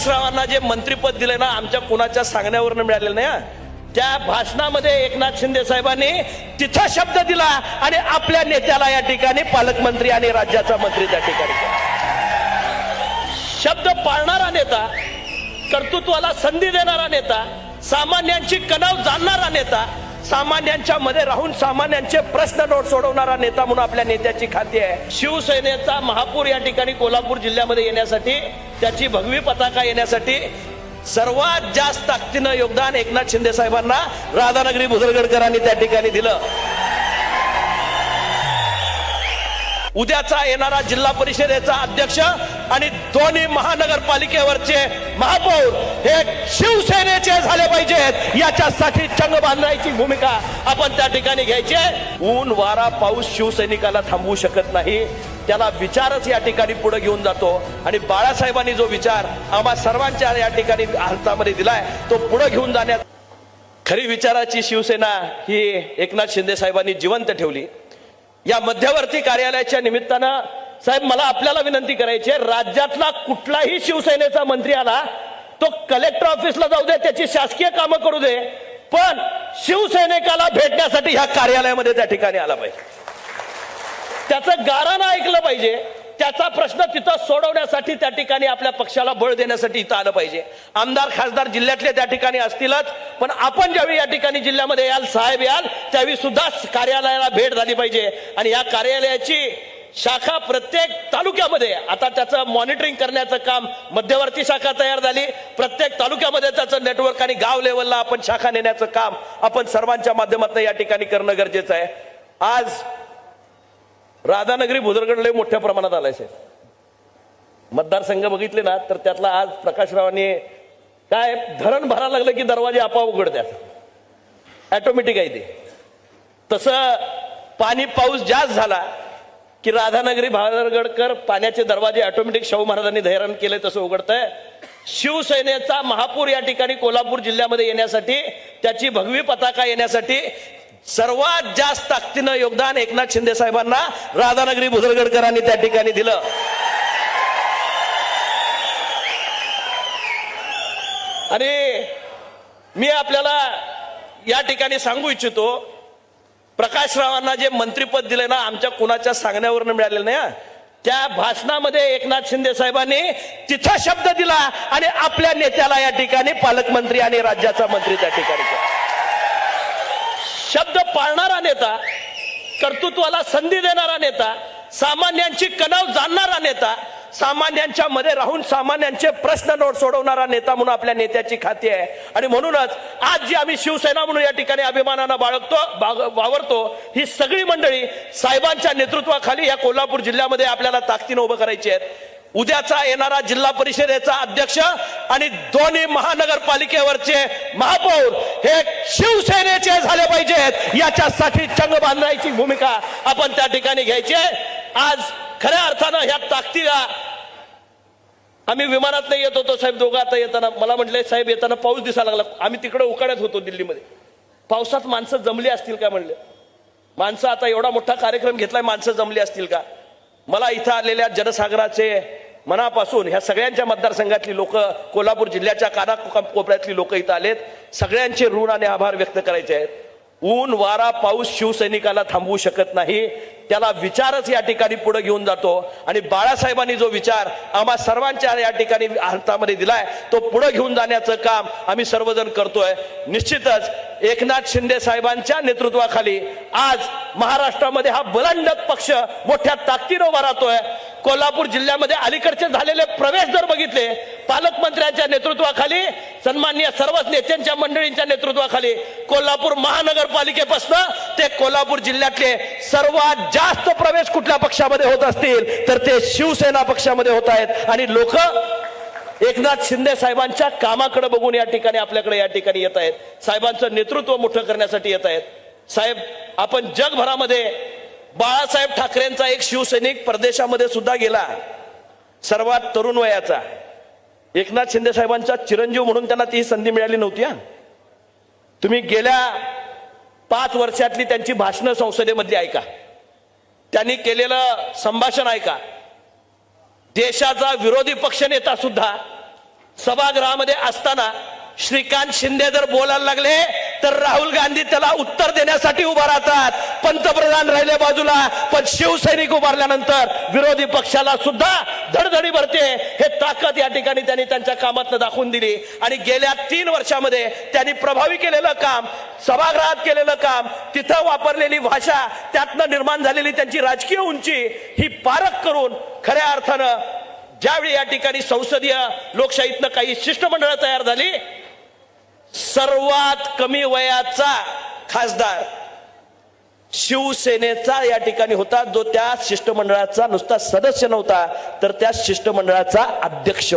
प्रकाश रावांना जे मंत्रीपद दिले ना आमच्या कुणाच्या सांगण्यावरनं मिळालेलं नाही त्या भाषणामध्ये एकनाथ शिंदे साहेबांनी तिथं शब्द दिला आणि आपल्या नेत्याला या ठिकाणी पालकमंत्री आणि राज्याचा मंत्री त्या ठिकाणी शब्द पाळणारा नेता कर्तृत्वाला संधी देणारा नेता सामान्यांची कणाव जाणणारा नेता सामान्यांच्या मध्ये राहून सामान्यांचे प्रश्न नोट सोडवणारा नेता म्हणून आपल्या नेत्याची खाती आहे. शिवसेनेचा महापूर या ठिकाणी कोल्हापूर जिल्ह्यामध्ये येण्यासाठी त्याची भगवी पताका येण्यासाठी सर्वात जास्त ताकदीनं योगदान एकनाथ शिंदे साहेबांना राधानगरी भुदरगडकरांनी त्या ठिकाणी दिलं. उद्याचा येणारा जिल्हा परिषदेचा अध्यक्ष आणि दोन्ही महानगरपालिकेवरचे महापौर हे शिवसेनेचे झाले पाहिजेत याच्यासाठी चंग बांधायची भूमिका आपण त्या ठिकाणी घ्यायची ऊन वारा पाऊस शिवसैनिकाला थांबवू शकत नाही. त्याला विचारच या ठिकाणी पुढे घेऊन जातो. आणि बाळासाहेबांनी जो विचार आम्हा सर्वांच्या या ठिकाणी हातामध्ये दिलाय तो पुढे घेऊन जाण्यात खरी विचाराची शिवसेना ही एकनाथ शिंदे साहेबांनी जिवंत ठेवली. या मध्यवर्ती कार्यालयाच्या निमित्तानं साहेब मला आपल्याला विनंती करायची आहे राज्यातला कुठलाही शिवसेनेचा मंत्री आला तो कलेक्टर ऑफिसला जाऊ दे त्याची शासकीय कामं करू दे पण शिवसैनिकाला भेटण्यासाठी ह्या कार्यालयामध्ये त्या ठिकाणी आला पाहिजे. त्याचं गाराणं ऐकलं पाहिजे त्याचा प्रश्न तिथं सोडवण्यासाठी त्या ठिकाणी आपल्या पक्षाला बळ देण्यासाठी इथं आलं पाहिजे. आमदार खासदार जिल्ह्यातले त्या ठिकाणी असतीलच पण आपण ज्यावेळी या ठिकाणी जिल्ह्यामध्ये याल साहेब याल त्यावेळी सुद्धा कार्यालयाला भेट झाली पाहिजे. आणि या कार्यालयाची शाखा प्रत्येक तालुक्यामध्ये आता त्याचं मॉनिटरिंग करण्याचं काम मध्यवर्ती शाखा तयार झाली. प्रत्येक तालुक्यामध्ये त्याचं नेटवर्क आणि गाव लेवलला आपण शाखा नेण्याचं काम आपण सर्वांच्या माध्यमातून या ठिकाणी करणं गरजेचं आहे. आज राधानगरी भुदरगड मोठ्या प्रमाणात आलाय साहेब. मतदारसंघ बघितले ना तर त्यातला आज प्रकाशरावांनी काय धरण भरायला लागलं की दरवाजे आपोआप उघडतात. ॲटोमॅटिक आहे ते. तसं पाणी पाऊस जास्त झाला की राधानगरी भादरगडकर पाण्याचे दरवाजे ऑटोमॅटिक शाहू महाराजांनी धैर्य केले तसं उघडतंय. शिवसेनेचा महापूर या ठिकाणी कोल्हापूर जिल्ह्यामध्ये येण्यासाठी त्याची भगवी पताका येण्यासाठी सर्वात जास्त ताकदीनं योगदान एकनाथ शिंदे साहेबांना राधानगरी भुदरगडकरांनी त्या ठिकाणी दिलं. आणि मी आपल्याला या ठिकाणी सांगू इच्छितो प्रकाश रावांना जे मंत्रीपद दिले ना आमच्या कुणाच्या सांगण्यावरून मिळालेलं नाही त्या भाषणामध्ये एकनाथ शिंदे साहेबांनी तिथं शब्द दिला आणि आपल्या नेत्याला या ठिकाणी पालकमंत्री आणि राज्याचा मंत्री त्या ठिकाणी केला. शब्द पाळणारा नेता कर्तृत्वाला संधी देणारा नेता सामान्यांची कणव जाणणारा नेता सामान्यांच्या मध्ये राहून सामान्यांचे प्रश्न नोट सोडवणारा नेता म्हणून आपल्या नेत्याची खाती आहे. आणि म्हणूनच आज जी आम्ही शिवसेना म्हणून या ठिकाणी अभिमानानं बाळगतो वावरतो ही सगळी मंडळी साहेबांच्या नेतृत्वाखाली या कोल्हापूर जिल्ह्यामध्ये आपल्याला ताकदीनं उभं करायची आहेत. उद्याचा येणारा जिल्हा परिषदेचा अध्यक्ष आणि दोन्ही महानगरपालिकेवरचे महापौर हे शिवसेनेचे झाले पाहिजेत. याच्यासाठी चंग बांधायची भूमिका आपण त्या ठिकाणी घ्यायची आज खऱ्या अर्थानं ह्या ताकदीला आम्ही विमानात नाही येत होतो साहेब दोघं आता येताना. मला म्हटले साहेब येताना पाऊस दिसायला लागला. आम्ही तिकडे उकाड्यात होतो दिल्लीमध्ये. पावसात माणसं जमली असतील का म्हणले? माणसं आता एवढा मोठा कार्यक्रम घेतलाय माणसं जमली असतील का? मला इथं आलेल्या जनसागराचे मनापासून ह्या सगळ्यांच्या मतदारसंघातली लोक कोल्हापूर जिल्ह्याच्या काना कोपऱ्यातली लोक इथं आलेत. सगळ्यांचे ऋण आणि आभार व्यक्त करायचे आहेत. ऊन वारा पाऊस शिवसैनिकाला थांबवू शकत नाही. त्याला विचारच या ठिकाणी पुढे घेऊन जातो. आणि बाळासाहेबांनी जो विचार आम्हा सर्वांच्या या ठिकाणी हातामध्ये दिलाय तो पुढे घेऊन जाण्याचं काम आम्ही सर्वजण करतोय. निश्चितच एकनाथ शिंदे साहेबांच्या नेतृत्वाखाली आज महाराष्ट्रामध्ये हा बलंडक पक्ष मोठ्या ताकदीनं उभा राहतोय. कोल्हापूर जिल्ह्यामध्ये अलीकडचे झालेले प्रवेश जर बघितले पालकमंत्र्यांच्या नेतृत्वाखाली सन्मान्य सर्वच नेत्यांच्या मंडळींच्या नेतृत्वाखाली कोल्हापूर महानगरपालिकेपासून ते कोल्हापूर जिल्ह्यातले सर्वात जास्त प्रवेश कुठल्या पक्षामध्ये होत असतील तर ते शिवसेना पक्षामध्ये होत आहेत. आणि लोक एकनाथ शिंदे साहेबांच्या कामाकडे बघून या ठिकाणी आपल्याकडे या ठिकाणी येत आहेत. साहेबांचं नेतृत्व मोठं करण्यासाठी येत आहेत. साहेब आपण जगभरामध्ये बाळासाहेब ठाकरेंचा एक शिवसैनिक परदेशामध्ये सुद्धा गेला. सर्वात तरुण वयाचा. एकनाथ शिंदे साहेबांचा चिरंजीव म्हणून त्यांना ती संधी मिळाली नव्हती हा. तुम्ही गेल्या पाच वर्षातली त्यांची भाषणं संसदेमधली ऐका. त्यांनी केलेलं संभाषण ऐका. देशाचा विरोधी पक्षनेता सुद्धा सभागृहामध्ये असताना श्रीकांत शिंदे जर बोलायला लागले तर राहुल गांधी त्याला उत्तर देण्यासाठी उभा राहतात. पंतप्रधान राहिले बाजूला पण शिवसैनिक उभारल्यानंतर विरोधी पक्षाला सुद्धा धडधडी भरते. हे ताकद या ठिकाणी त्यांनी त्यांच्या कामातनं दाखवून दिली. आणि गेल्या तीन वर्षामध्ये त्यांनी प्रभावी केलेलं काम सभागृहात केलेलं काम तिथं वापरलेली भाषा त्यातनं निर्माण झालेली त्यांची राजकीय उंची ही पारख करून खऱ्या अर्थानं ज्यावेळी या ठिकाणी संसदीय लोकशाहीतनं काही शिष्टमंडळ तयार झाली सर्वात कमी वयाचा खासदार शिवसेनेचा या ठिकाणी होता जो त्या शिष्टमंडळाचा नुसता सदस्य नव्हता तर त्या शिष्टमंडळाचा अध्यक्ष